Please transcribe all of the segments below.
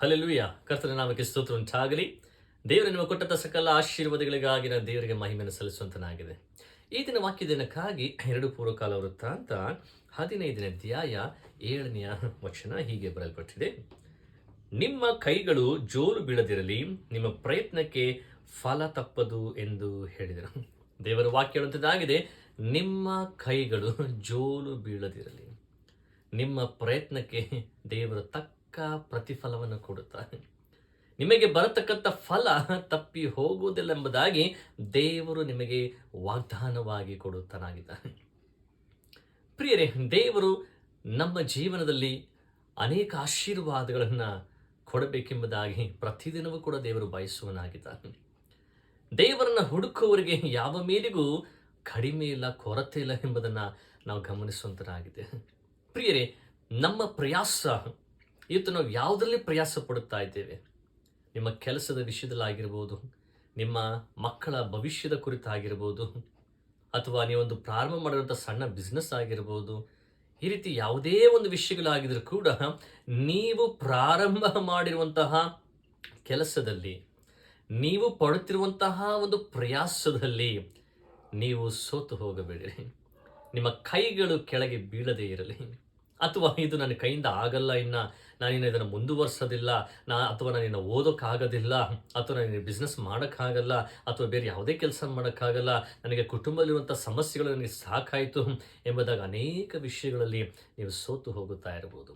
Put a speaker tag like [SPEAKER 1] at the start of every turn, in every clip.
[SPEAKER 1] Hallelujah. ಕರ್ತನ ನಾಮಕ್ಕೆ ಸ್ತೋತ್ರ ಉಂಟಾಗಲಿ ದೇವರು, ನಿಮ್ಮ ಕೊಟ್ಟಂತ ಸಕಲ ಆಶೀರ್ವಾದಗಳಿಗಾಗಿ ದೇವರಿಗೆ ಮಹಿಮೆಯನ್ನು ಸಲ್ಲಿಸುವಂತನಾಗಿದೆ. ಈ ದಿನ ವಾಕ್ಯ ದಿನಕ್ಕಾಗಿ ಎರಡು ಪೂರ್ವಕಾಲ ವೃತ್ತಾಂತ, ಹದಿನೈದನೇ ಧ್ಯಾಯ ಏಳನೆಯ ವಚನ ಹೀಗೆ ಬರಲ್ಪಟ್ಟಿದೆ ನಿಮ್ಮ ಕೈಗಳು ಜೋಲು ಬೀಳದಿರಲಿ, ನಿಮ್ಮ ಪ್ರಯತ್ನಕ್ಕೆ ಫಲ ತಪ್ಪದು ಎಂದು ಹೇಳಿದರು. ದೇವರ ವಾಕ್ಯ ಹೇಳುವಂಥದ್ದಾಗಿದೆ ನಿಮ್ಮ ಕೈಗಳು ಜೋಲು ಬೀಳದಿರಲಿ. ನಿಮ್ಮ ಪ್ರಯತ್ನಕ್ಕೆ ದೇವರ ತಕ್ಕ ಪ್ರತಿಫಲವನ್ನು ಕೊಡುತ್ತಾನೆ ನಿಮಗೆ ಬರತಕ್ಕಂಥ ಫಲ ತಪ್ಪಿ ಹೋಗುವುದಿಲ್ಲ ಎಂಬುದಾಗಿ ದೇವರು ನಿಮಗೆ ವಾಗ್ದಾನವಾಗಿ ಕೊಡುತ್ತಾನಾಗಿದ್ದಾನೆ. ಪ್ರಿಯರೇ, ದೇವರು ನಮ್ಮ ಜೀವನದಲ್ಲಿ ಅನೇಕ ಆಶೀರ್ವಾದಗಳನ್ನು ಕೊಡಬೇಕೆಂಬುದಾಗಿ ಪ್ರತಿದಿನವೂ ಕೂಡ ದೇವರು ಬಯಸುವನಾಗಿದ್ದಾನೆ ದೇವರನ್ನು ಹುಡುಕುವವರಿಗೆ ಯಾವ ಮೇಲಿಗೂ ಕಡಿಮೆ ಇಲ್ಲ, ಕೊರತೆ ಇಲ್ಲ ಎಂಬುದನ್ನು ನಾವು ಗಮನಿಸುವಂತರಾಗಿದೆ ಪ್ರಿಯರೇ, ನಮ್ಮ ಪ್ರಯಾಸ ಇವತ್ತು ನಾವು ಯಾವುದರಲ್ಲಿ ಪ್ರಯಾಸ ಪಡುತ್ತಾ ಇದ್ದೇವೆ? ನಿಮ್ಮ ಕೆಲಸದ ವಿಷಯದಲ್ಲಾಗಿರ್ಬೋದು, ನಿಮ್ಮ ಮಕ್ಕಳ ಭವಿಷ್ಯದ ಕುರಿತಾಗಿರ್ಬೋದು, ಅಥವಾ ನೀವೊಂದು ಪ್ರಾರಂಭ ಮಾಡಿರುವಂಥ ಸಣ್ಣ ಬಿಸ್ನೆಸ್ ಆಗಿರ್ಬೋದು, ಈ ರೀತಿ ಯಾವುದೇ ಒಂದು ವಿಷಯಗಳಾಗಿದ್ರೂ ಕೂಡ ನೀವು ಪ್ರಾರಂಭ ಮಾಡಿರುವಂತಹ ಕೆಲಸದಲ್ಲಿ, ನೀವು ಪಡುತ್ತಿರುವಂತಹ ಒಂದು ಪ್ರಯಾಸದಲ್ಲಿ ನೀವು ಸೋತು ಹೋಗಬೇಡಿರಿ. ನಿಮ್ಮ ಕೈಗಳು ಕೆಳಗೆ ಬೀಳದೇ ಇರಲಿ. ಅಥವಾ ಇದು ನನ್ನ ಕೈಯಿಂದ ಆಗಲ್ಲ ಇನ್ನ ನಾನಿನ್ನು ಇದನ್ನು ಮುಂದುವರ್ಸೋದಿಲ್ಲ, ನಾ ಅಥವಾ ನಾನಿನ್ನು ಓದೋಕ್ಕಾಗೋದಿಲ್ಲ, ಅಥವಾ ನಾನು ಬಿಸ್ನೆಸ್ ಮಾಡೋಕ್ಕಾಗಲ್ಲ, ಅಥವಾ ಬೇರೆ ಯಾವುದೇ ಕೆಲಸ ಮಾಡೋಕ್ಕಾಗಲ್ಲ, ನನಗೆ ಕುಟುಂಬದಲ್ಲಿರುವಂಥ ಸಮಸ್ಯೆಗಳು ನನಗೆ ಸಾಕಾಯಿತು ಎಂಬುದಾಗಿ ಅನೇಕ ವಿಷಯಗಳಲ್ಲಿ ನೀವು ಸೋತು ಹೋಗುತ್ತಾ ಇರಬಹುದು.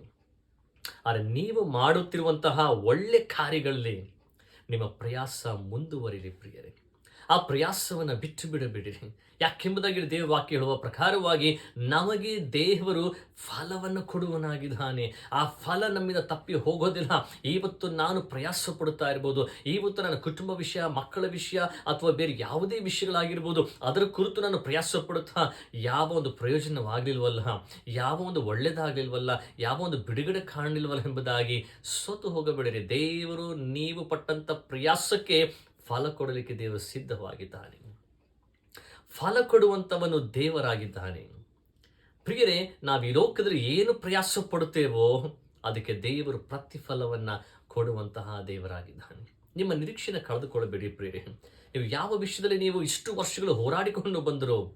[SPEAKER 1] ಆದರೆ ನೀವು ಮಾಡುತ್ತಿರುವಂತಹ ಒಳ್ಳೆ ಕಾರ್ಯಗಳಲ್ಲಿ ನಿಮ್ಮ ಪ್ರಯಾಸ ಮುಂದುವರಿಲಿ ಪ್ರಿಯರೇ. ಆ ಪ್ರಯಾಸವನ್ನು ಬಿಟ್ಟು ಬಿಡಬೇಡಿರಿ. ಯಾಕೆಂಬುದಾಗಿ ದೇವ ವಾಕ್ಯ ಹೇಳುವ ಪ್ರಕಾರವಾಗಿ ನಮಗೆ ದೇವರು ಫಲವನ್ನು ಕೊಡುವನಾಗಿದ್ದಾನೆ. ಆ ಫಲ ನಮ್ಮಿಂದ ತಪ್ಪಿ ಹೋಗೋದಿಲ್ಲ. ಇವತ್ತು ನಾನು ಪ್ರಯಾಸ ಪಡುತ್ತಾ ಇರ್ಬೋದು. ಇವತ್ತು ನನ್ನ ಕುಟುಂಬ ವಿಷಯ, ಮಕ್ಕಳ ವಿಷಯ ಅಥವಾ ಬೇರೆ ಯಾವುದೇ ವಿಷಯಗಳಾಗಿರ್ಬೋದು. ಅದರ ಕುರಿತು ನಾನು ಪ್ರಯಾಸ ಪಡುತ್ತಾ ಯಾವ ಒಂದು ಪ್ರಯೋಜನವಾಗಲಿಲ್ವಲ್ಲ? ಯಾವ ಒಂದು ಒಳ್ಳೆಯದಾಗಲಿಲ್ವಲ್ಲ ಯಾವ ಒಂದು ಬಿಡುಗಡೆ ಕಾಣಲಿಲ್ವಲ್ಲ ಎಂಬುದಾಗಿ ಸೋತು ಹೋಗಬೇಡಿರಿ. ದೇವರು ನೀವು ಪಟ್ಟಂಥ ಪ್ರಯಾಸಕ್ಕೆ ಫಲ ಕೊಡಲಿಕ್ಕೆ ದೇವರು ಸಿದ್ಧವಾಗಿದ್ದಾನೆ. ಫಲ ಕೊಡುವಂಥವನು ದೇವರಾಗಿದ್ದಾನೆ. ಪ್ರಿಯರೇ, ನಾವು ಈ ಲೋಕದಲ್ಲಿ ಏನು ಪ್ರಯಾಸ ಪಡುತ್ತೇವೋ, ಅದಕ್ಕೆ ದೇವರು ಪ್ರತಿಫಲವನ್ನು ಕೊಡುವಂತಹ ದೇವರಾಗಿದ್ದಾನೆ. ನಿಮ್ಮ ನಿರೀಕ್ಷೆನ ಕಳೆದುಕೊಳ್ಳಬೇಡಿ ಪ್ರಿಯರೇ. ನೀವು ಯಾವ ವಿಷಯದಲ್ಲಿ ನೀವು ಇಷ್ಟು ವರ್ಷಗಳು ಹೋರಾಡಿಕೊಂಡು ಬಂದರೋ,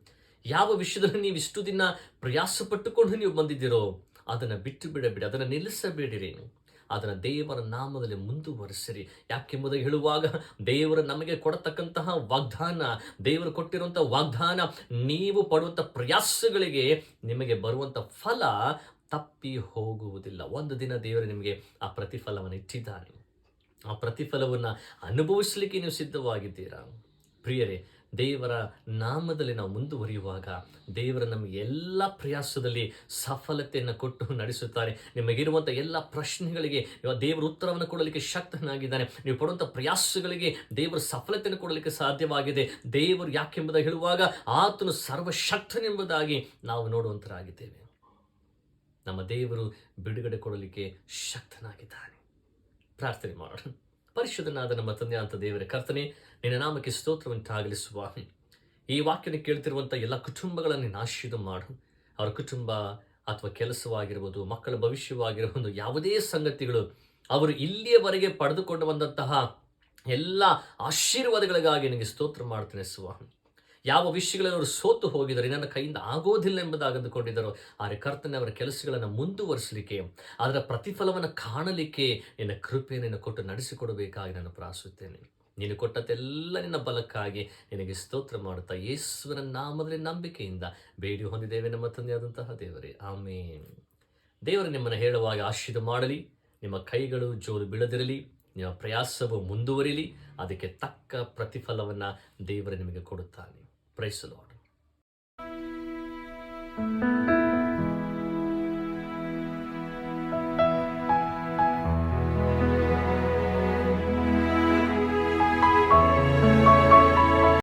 [SPEAKER 1] ಯಾವ ವಿಷಯದಲ್ಲಿ ನೀವು ಇಷ್ಟು ದಿನ ಪ್ರಯಾಸ ಪಟ್ಟುಕೊಂಡು ನೀವು ಬಂದಿದ್ದೀರೋ, ಅದನ್ನು ಬಿಟ್ಟು ಬಿಡಬೇಡಿ, ಅದನ್ನು ನಿಲ್ಲಿಸಬೇಡಿರಿ. ಅದನ್ನು ದೇವರ ನಾಮದಲ್ಲಿ ಮುಂದುವರಿಸಿರಿ. ಯಾಕೆಂಬುದಾಗಿ ಹೇಳುವಾಗ ದೇವರು ನಮಗೆ ಕೊಡತಕ್ಕಂತಹ ವಾಗ್ದಾನ, ದೇವರು ಕೊಟ್ಟಿರುವಂತಹ ವಾಗ್ದಾನ, ನೀವು ಪಡುವಂಥ ಪ್ರಯಾಸಗಳಿಗೆ ನಿಮಗೆ ಬರುವಂಥ ಫಲ ತಪ್ಪಿ ಹೋಗುವುದಿಲ್ಲ. ಒಂದು ದಿನ ದೇವರು ನಿಮಗೆ ಆ ಪ್ರತಿಫಲವನ್ನು ಇಟ್ಟಿದ್ದಾನೆ. ಆ ಪ್ರತಿಫಲವನ್ನು ಅನುಭವಿಸಲಿಕ್ಕೆ ನೀವು ಸಿದ್ಧವಾಗಿದ್ದೀರಾ? ಪ್ರಿಯರೇ ದೇವರ ನಾಮದಲ್ಲಿ ನಾವು ಮುಂದುವರಿಯುವಾಗ ದೇವರ ನಮಗೆ ಎಲ್ಲ ಪ್ರಯಾಸದಲ್ಲಿ ಸಫಲತೆಯನ್ನು ಕೊಟ್ಟು ನಡೆಸುತ್ತಾರೆ. ನಿಮಗಿರುವಂಥ ಎಲ್ಲ ಪ್ರಶ್ನೆಗಳಿಗೆ ದೇವರ ಉತ್ತರವನ್ನು ಕೊಡಲಿಕ್ಕೆ ಶಕ್ತನಾಗಿದ್ದಾನೆ. ನೀವು ಪಡುವಂಥ ಪ್ರಯಾಸಗಳಿಗೆ ದೇವರ ಸಫಲತೆಯನ್ನು ಕೊಡಲಿಕ್ಕೆ ಸಾಧ್ಯವಾಗಿದೆ. ದೇವರು ಯಾಕೆಂಬುದಾಗಿ ಹೇಳುವಾಗ ಆತನು ಸರ್ವಶಕ್ತನೆಂಬುದಾಗಿ ನಾವು ನೋಡುವಂತರಾಗಿದ್ದೇವೆ. ನಮ್ಮ ದೇವರು ಬಿಡುಗಡೆ ಕೊಡಲಿಕ್ಕೆ ಶಕ್ತನಾಗಿದ್ದಾನೆ. ಪ್ರಾರ್ಥನೆ ಮಾಡೋಣ. ಪರಿಶುದ್ಧನಾದ ನಮ್ಮ ತಂದೆ ಅಂತ ದೇವರ ಕರ್ತನೆ, ನಿನ್ನ ನಾಮಕ್ಕೆ ಸ್ತೋತ್ರವಂತಾಗಲಿ ಸ್ವಾಮಿ ಈ ವಾಕ್ಯನ ಕೇಳ್ತಿರುವಂಥ ಎಲ್ಲ ಕುಟುಂಬಗಳನ್ನು ನಾಶಿದ ಮಾಡು. ಅವರ ಕುಟುಂಬ ಅಥವಾ ಕೆಲಸವಾಗಿರ್ಬೋದು, ಮಕ್ಕಳ ಭವಿಷ್ಯವಾಗಿರಬಹುದು ಯಾವುದೇ ಸಂಗತಿಗಳು ಅವರು ಇಲ್ಲಿಯವರೆಗೆ ಪಡೆದುಕೊಂಡು ಬಂದಂತಹ ಎಲ್ಲ ಆಶೀರ್ವಾದಗಳಿಗಾಗಿ ನನಗೆ ಸ್ತೋತ್ರ ಮಾಡ್ತೇನೆ ಸ್ವಾಮಿ ಯಾವ ವಿಷಯಗಳಲ್ಲಿ ಅವರು ಸೋತು ಹೋಗಿದ್ದಾರೆ ನನ್ನ ಕೈಯಿಂದ ಆಗೋದಿಲ್ಲ ಎಂಬುದಾಗಿ ಅಂದುಕೊಂಡಿದ್ದರು ಆದರೆ ಕರ್ತನೆ ಅವರ ಕೆಲಸಗಳನ್ನು ಮುಂದುವರಿಸಲಿಕ್ಕೆ, ಅದರ ಪ್ರತಿಫಲವನ್ನು ಕಾಣಲಿಕ್ಕೆ ನಿನ್ನ ಕೃಪೆಯನ್ನು ಕೊಟ್ಟು ನಡೆಸಿಕೊಡಬೇಕಾಗಿ ನಾನು ಪ್ರಾರ್ಥಿಸುತ್ತೇನೆ. ನೀನು ಕೊಟ್ಟದ್ದೆಲ್ಲ ನಿನ್ನ ಬಲಕ್ಕಾಗಿ ನಿನಗೆ ಸ್ತೋತ್ರ ಮಾಡುತ್ತಾ ಯೇಸುವಿನ ನಾಮದಲ್ಲಿ ನಂಬಿಕೆಯಿಂದ ಬೇಡಿ ಹೊಂದಿದ್ದೇವೆ ನಮ್ಮ ತಂದೆಯಾದಂತಹ ದೇವರೇ. ಆಮೇನ್. ದೇವರು, ನಿಮ್ಮನ್ನು ಹೇಳುವಾಗ ಆಶೀರ್ವಾದ ಮಾಡಲಿ, ನಿಮ್ಮ ಕೈಗಳು ಜೋರು ಬೀಳದಿರಲಿ, ನಿಮ್ಮ ಪ್ರಯಾಸವು ಮುಂದುವರಿಲಿ, ಅದಕ್ಕೆ ತಕ್ಕ ಪ್ರತಿಫಲವನ್ನು ದೇವರು ನಿಮಗೆ ಕೊಡುತ್ತಾನೆ. Praise the Lord.